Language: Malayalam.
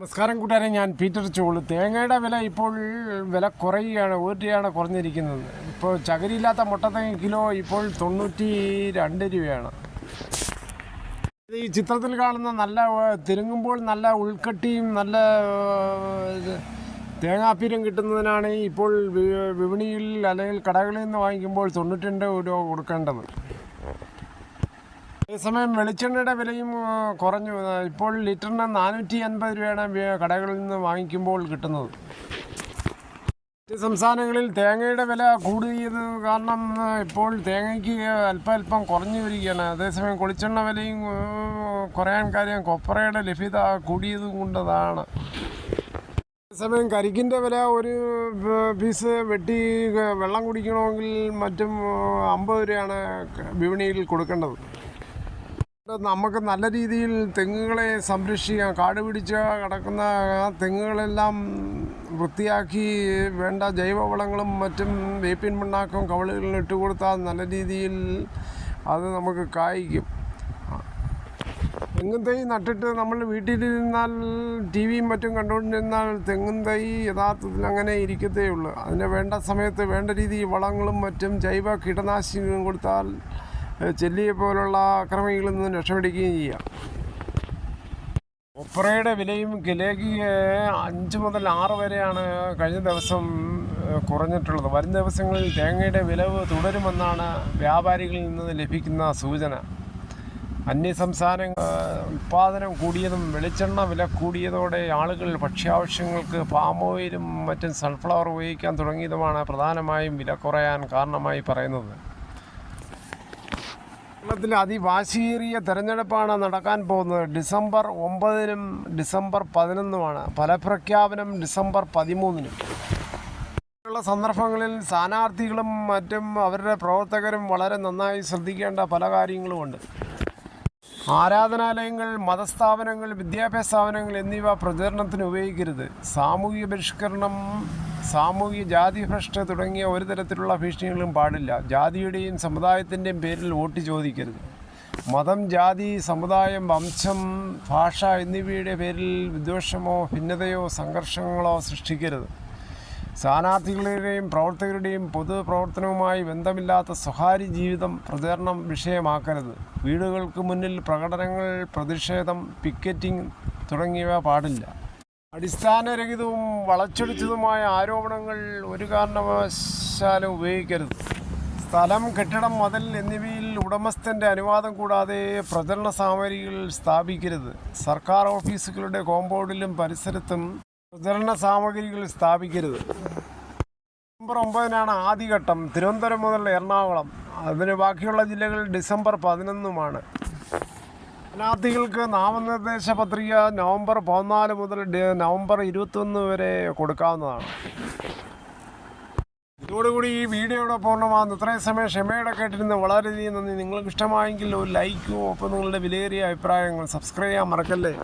നമസ്കാരം കൂട്ടുകാരെ ഞാൻ പീറ്റർ ചോൾ തേങ്ങയുടെ വില ഇപ്പോൾ വില കുറയുകയാണ് രൂപയാണ് കുറഞ്ഞിരിക്കുന്നത്. ഇപ്പോൾ ചകരിയില്ലാത്ത മുട്ടത്തേങ്ങ കിലോ ഇപ്പോൾ തൊണ്ണൂറ്റി രണ്ട് രൂപയാണ്. ഈ ചിത്രത്തിൽ കാണുന്ന നല്ല തിരുങ്ങുമ്പോൾ നല്ല ഉൾക്കട്ടിയും നല്ല തേങ്ങാപ്പീരും കിട്ടുന്നതിനാണ് ഇപ്പോൾ വിപണിയിൽ അല്ലെങ്കിൽ കടകളിൽ നിന്ന് വാങ്ങിക്കുമ്പോൾ തൊണ്ണൂറ്റി രണ്ട് രൂപ കൊടുക്കേണ്ടത്. അതേസമയം വെളിച്ചെണ്ണയുടെ വിലയും കുറഞ്ഞു. ഇപ്പോൾ ലിറ്ററിന് നാനൂറ്റി അൻപത് രൂപയാണ് കടകളിൽ നിന്ന് വാങ്ങിക്കുമ്പോൾ കിട്ടുന്നത്. മറ്റ് സംസ്ഥാനങ്ങളിൽ തേങ്ങയുടെ വില കൂടിയത് കാരണം ഇപ്പോൾ തേങ്ങയ്ക്ക് അല്പം അല്പം കുറഞ്ഞു വരികയാണ്. അതേസമയം കൊളിച്ചെണ്ണ വിലയും കുറയാൻ കാര്യം കൊപ്രയുടെ ലഭ്യത കൂടിയത് കൊണ്ടതാണ്. അതേസമയം കരിക്കിന്റെ വില ഒരു പീസ് വെട്ടി വെള്ളം കുടിക്കണമെങ്കിൽ മറ്റും അമ്പത് രൂപയാണ് വിപണിയിൽ കൊടുക്കേണ്ടത്. നമുക്ക് നല്ല രീതിയിൽ തെങ്ങുകളെ സംരക്ഷിക്കാം കാട് പിടിച്ച് കിടക്കുന്ന ആ തെങ്ങുകളെല്ലാം വൃത്തിയാക്കി വേണ്ട ജൈവവളങ്ങളും മറ്റും വേപ്പിൻ മണ്ണാക്കും കവളുകളിൽ ഇട്ട് കൊടുത്താൽ നല്ല രീതിയിൽ അത് നമുക്ക് കായ്ക്കും. തെങ്ങും തൈ നട്ടിട്ട് നമ്മൾ വീട്ടിലിരുന്നാൽ ടി വിയും മറ്റും കണ്ടുകൊണ്ടിരുന്നാൽ തെങ്ങും തൈ യഥാർത്ഥത്തിൽ അങ്ങനെ ഇരിക്കത്തേ ഉള്ളൂ. അതിന് വേണ്ട സമയത്ത് വേണ്ട രീതിയിൽ വളങ്ങളും മറ്റും ജൈവ കീടനാശിനികളും കൊടുത്താൽ ചെല്ലിയെ പോലുള്ള ആക്രമികളിൽ നിന്ന് രക്ഷപ്പെടുകയും ചെയ്യാം. ഒപ്പറയുടെ വിലയും കിലോയ്ക്ക് അഞ്ച് മുതൽ ആറ് വരെയാണ് കഴിഞ്ഞ ദിവസം കുറഞ്ഞിട്ടുള്ളത്. വരും ദിവസങ്ങളിൽ തേങ്ങയുടെ വിലവ് തുടരുമെന്നാണ് വ്യാപാരികളിൽ നിന്ന് ലഭിക്കുന്ന സൂചന. അന്യ സംസ്ഥാന ഉൽപ്പാദനം കൂടിയതും വെളിച്ചെണ്ണ വില കൂടിയതോടെ ആളുകൾ ഭക്ഷ്യാവശ്യങ്ങൾക്ക് പാം ഓയിലും മറ്റും സൺഫ്ലവർ ഉപയോഗിക്കാൻ തുടങ്ങിയതുമാണ് പ്രധാനമായും വില കുറയാൻ കാരണമായി പറയുന്നത്. കേരളത്തിൽ അതിവാശിയേറിയ തെരഞ്ഞെടുപ്പാണ് നടക്കാൻ പോകുന്നത്. ഡിസംബർ ഒമ്പതിനും ഡിസംബർ പതിനൊന്നുമാണ്. ഫലപ്രഖ്യാപനം ഡിസംബർ പതിമൂന്നിനും. ഉള്ള സന്ദർഭങ്ങളിൽ സ്ഥാനാർത്ഥികളും മറ്റും അവരുടെ പ്രവർത്തകരും വളരെ നന്നായി ശ്രദ്ധിക്കേണ്ട പല കാര്യങ്ങളുമുണ്ട്. ആരാധനാലയങ്ങൾ മതസ്ഥാപനങ്ങൾ വിദ്യാഭ്യാസ സ്ഥാപനങ്ങൾ എന്നിവ പ്രചരണത്തിന് ഉപയോഗിക്കരുത്. സാമൂഹ്യ പരിഷ്കരണം സാമൂഹ്യ ജാതി ഭ്രഷ്ട തുടങ്ങിയ ഒരു തരത്തിലുള്ള ഭീഷണികളും പാടില്ല. ജാതിയുടെയും സമുദായത്തിന്റെയും പേരിൽ വോട്ട് ചോദിക്കരുത്. മതം ജാതി സമുദായം വംശം ഭാഷ എന്നിവയുടെ പേരിൽ വിദ്വേഷമോ ഭിന്നതയോ സംഘർഷങ്ങളോ സൃഷ്ടിക്കരുത്. സ്ഥാനാർത്ഥികളുടെയും പ്രവർത്തകരുടെയും പൊതുപ്രവർത്തനവുമായി ബന്ധമില്ലാത്ത സ്വകാര്യ ജീവിതം പ്രചരണം വിഷയമാക്കരുത്. വീടുകൾക്ക് മുന്നിൽ പ്രകടനങ്ങൾ പ്രതിഷേധം പിക്കറ്റിംഗ് തുടങ്ങിയവ പാടില്ല. അടിസ്ഥാനരഹിതവും വളച്ചൊടിച്ചതുമായ ആരോപണങ്ങൾ ഒരു കാരണവശാലും ഉപയോഗിക്കരുത്. സ്ഥലം കെട്ടിടം മതിൽ എന്നിവയിൽ ഉടമസ്ഥന്റെ അനുവാദം കൂടാതെ പ്രചരണ സാമഗ്രികൾ സ്ഥാപിക്കരുത്. സർക്കാർ ഓഫീസുകളുടെ കോമ്പൗണ്ടിലും പരിസരത്തും പ്രചരണ സാമഗ്രികൾ സ്ഥാപിക്കരുത്. നവംബർ ഒമ്പതിനാണ് ആദ്യഘട്ടം. തിരുവനന്തപുരം മുതൽ എറണാകുളം. അതിന് ബാക്കിയുള്ള ജില്ലകൾ ഡിസംബർ പതിനൊന്നുമാണ്. സ്ഥാനാർത്ഥികൾക്ക് നാമനിർദ്ദേശ പത്രിക നവംബർ പതിനാല് മുതൽ നവംബർ ഇരുപത്തൊന്ന് വരെ കൊടുക്കാവുന്നതാണ്. ഇതോടുകൂടി ഈ വീഡിയോ ഇവിടെ പൂർണമാകുന്നു. ഇത്രയും സമയം ക്ഷമയുടെ കേട്ടിരുന്ന് വളരെയധികം നന്ദി. നിങ്ങൾക്ക് ഇഷ്ടമായെങ്കിൽ ഒരു ലൈക്കും ഒപ്പം നിങ്ങളുടെ വിലയേറിയ അഭിപ്രായങ്ങൾ സബ്സ്ക്രൈബ് ചെയ്യാൻ മറക്കല്ലേ?